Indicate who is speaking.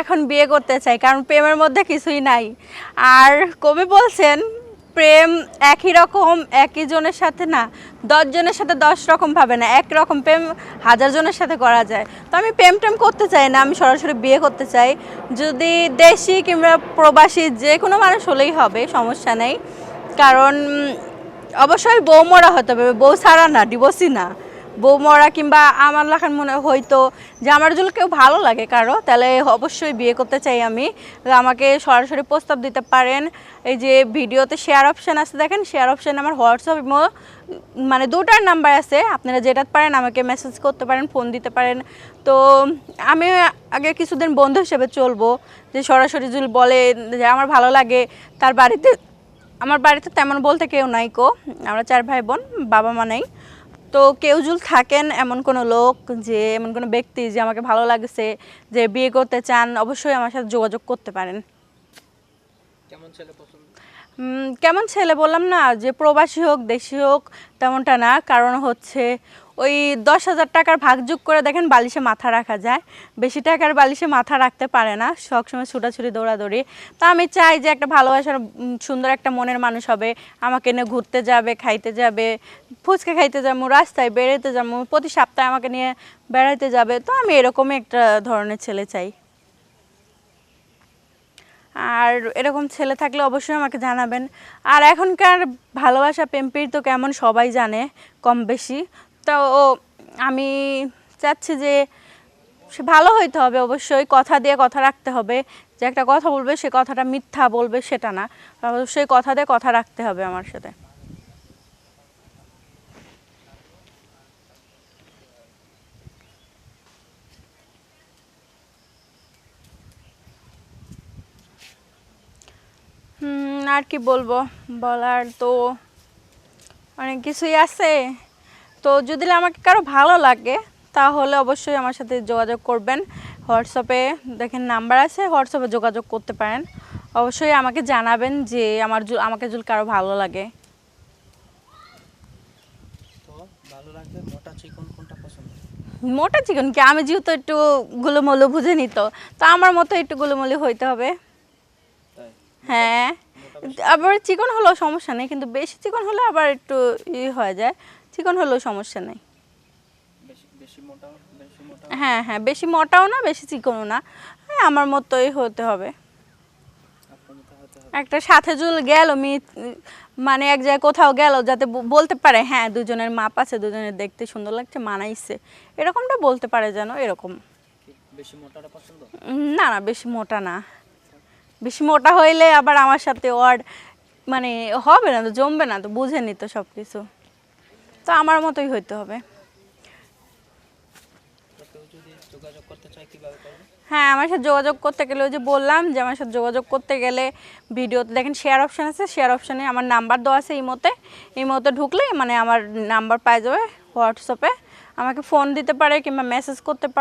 Speaker 1: এখন বিয়ে করতে চাই, কারণ প্রেমের মধ্যে কিছুই নাই। আর কবি বলছেন, প্রেম একই রকম, একই জনের সাথে না, দশ জনের সাথে দশ রকম ভাবে না, এক রকম প্রেম হাজার জনের সাথে করা যায়। তো আমি প্রেম টেম করতে চাই না, আমি সরাসরি বিয়ে করতে চাই। যদি দেশি কিংবা প্রবাসী যে কোনো মানুষ হলেই হবে, সমস্যা নেই। কারণ, অবশ্যই বউ মরা হতে হবে, বউ ছাড়া না ডিভোর্সই না। বউ মরা কিংবা আমার লেখার মনে হয়তো যে আমার যদি কেউ ভালো লাগে কারও, তাহলে অবশ্যই বিয়ে করতে চাই আমি। আমাকে সরাসরি প্রস্তাব দিতে পারেন। এই যে ভিডিওতে শেয়ার অপশান আছে, দেখেন শেয়ার অপশান আমার হোয়াটসঅ্যাপ ইমো মানে দুটার নাম্বার আছে। আপনারা যেটা পারেন আমাকে মেসেজ করতে পারেন ফোন দিতে পারেন। তো আমি আগে কিছুদিন বন্ধু হিসেবে চলবো, যে সরাসরি যদি বলে যে আমার ভালো লাগে, তার বাড়িতে, আমার বাড়িতে তেমন বলতে কেউ নাই কো। আমরা চার ভাই বোন, বাবা মা নাই। তো কেউ জুল থাকেন এমন কোনো লোক যে এমন কোনো ব্যক্তি যে আমাকে ভালো লাগছে যে বিয়ে করতে চান অবশ্যই আমার সাথে যোগাযোগ করতে পারেন।
Speaker 2: কেমন ছেলে পছন্দ?
Speaker 1: কেমন ছেলে বললাম না যে প্রবাসী হোক দেশি হোক তেমনটা না। কারণ হচ্ছে ওই দশ হাজার টাকার ভাগযোগ করে দেখেন বালিশে মাথা রাখা যায়। বেশি টাকার বালিশে মাথা রাখতে পারে না সবসময় ছুটাছুটি, দৌড়াদৌড়ি। তা আমি চাই যে একটা ভালোবাসার সুন্দর একটা মনের মানুষ হবে, আমাকে নিয়ে ঘুরতে যাবে, খাইতে যাবে, ফুচকা খাইতে যাব, রাস্তায় বেরোতে যাব, প্রতি সপ্তাহে আমাকে নিয়ে বেড়াইতে যাবে। তো আমি এরকমই একটা ধরনের ছেলে চাই। আর এরকম ছেলে থাকলে অবশ্যই আমাকে জানাবেন। আর এখনকার ভালোবাসা প্রেমপির তো কেমন সবাই জানে, কম বেশি। তো আমি চাচ্ছি যে সে ভালো হইতে হবে অবশ্যই, কথা দিয়ে কথা রাখতে হবে। যে একটা কথা বলবে, সে কথাটা মিথ্যা বলবে সেটা না। অবশ্যই কথা দিয়ে কথা রাখতে হবে আমার সাথে। আর কি বলব? বলার তো অনেক কিছুই আছে। তো যদি আমাকে কারও ভালো লাগে তাহলে অবশ্যই আমার সাথে যোগাযোগ করবেন। হোয়াটসঅ্যাপে দেখেন নাম্বার আছে হোয়াটসঅ্যাপে যোগাযোগ করতে পারেন। অবশ্যই আমাকে জানাবেন যে আমার আমাকে যদি কারও ভালো লাগে।
Speaker 2: মোটা চিকন
Speaker 1: কি? আমি যেহেতু একটু গুলোমুলো বুঝে নিত তো আমার মতো একটু গুলোমুলি হইতে হবে। হ্যাঁ। আবার চিকন হলেও সমস্যা নেই কিন্তু বেশি চিকন হলে আবার একটু ই হয়ে যায়। চিকন হলেও সমস্যা নেই। হ্যাঁ হ্যাঁ বেশি মোটাও না বেশি চিকনও না। আমার মতোই হতে হবে। একটা সাথে জুল গেল মি মানে এক জায়গায় কোথাও গেল যাতে বলতে পারে হ্যাঁ দুজনের মাপ আছে দুজনের দেখতে সুন্দর লাগছে মানাইছে। এরকমটা বলতে পারে যেন এরকম। না না বেশি মোটা না। বেশি মোটা হইলে আবার আমার সাথে ওয়ার্ড মানে হবে না তো জমবে না তো বুঝেনি তো সব কিছু তো আমার মতোই হইতে হবে। হ্যাঁ আমার সাথে যোগাযোগ করতে গেলে ওই যে বললাম যে আমার সাথে যোগাযোগ করতে গেলে ভিডিওতে দেখেন শেয়ার অপশান আছে শেয়ার অপশানে আমার নাম্বার দেওয়া আছে এই মতে এই মতে ঢুকলে মানে আমার নাম্বার পাই যাবে হোয়াটসঅ্যাপে আমাকে ফোন দিতে পারে কিংবা মেসেজ করতে পারে।